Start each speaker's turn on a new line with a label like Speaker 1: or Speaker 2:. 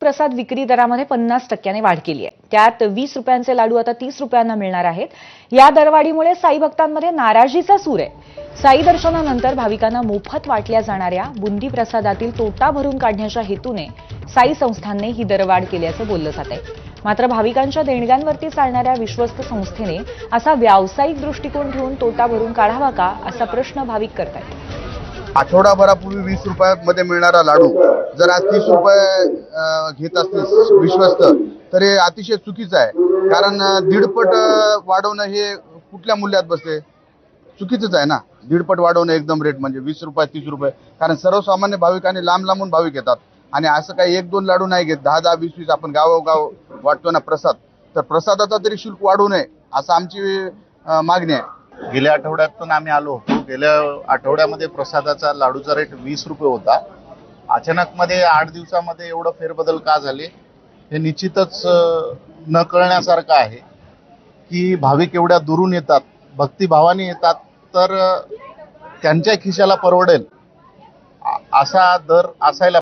Speaker 1: प्रसाद विक्री दरामध्ये पन्नास टक्क्याने वाढ केली आहे. त्यात वीस रुपयांचे लाडू आता तीस रुपयांना मिळणार आहेत. या दरवाढीमुळे साई भक्तांमध्ये नाराजीचा सूर आहे. साई दर्शनानंतर भाविकांना मोफत वाटल्या जाणाऱ्या बुंदी प्रसादातील तोटा भरून काढण्याच्या हेतूने साई संस्थांनी ही दरवाढ केल्याचं बोललं जात आहे मात्र भाविकांच्या देणग्यांवरती चालणाऱ्या विश्वस्त संस्थेने असा व्यावसायिक दृष्टिकोन ठेवून तोटा भरून काढावा का असा प्रश्न भाविक करतायत.
Speaker 2: आठवडाभरापूर्वी वीस रुपयामध्ये मिळणारा लाडू जर आज तीस रुपये घेत असतील विश्वस्त तर हे अतिशय चुकीचं आहे. कारण दीडपट वाढवणं हे कुठल्या मूल्यात बसते? चुकीचंच आहे ना. दीडपट वाढवणं एकदम रेट म्हणजे वीस रुपये तीस रुपये. कारण सर्वसामान्य भाविकांनी लांब लांबून भाविक येतात. आणि असं काही एक दोन लाडू नाही घेत. दहा दहा वीस वीस आपण गावोगाव वाटतो ना प्रसाद. तर प्रसादाचा तरी शुल्क वाढू नये असं आमची मागणी आहे.
Speaker 3: गेल्या आठवड्यात पण आम्ही आलो होतो. गेल्या आठवड्यामध्ये प्रसादाचा लाडूचा रेट वीस रुपये होता. अचानक मध्ये आठ दिवसामध्ये एवढं फेरबदल का झाले हे निश्चितच न कळण्यासारखं आहे की भाविक एवढ्या दुरून येतात भक्तिभावाने येतात तर त्यांच्या खिशाला परवडेल. असा दर असायला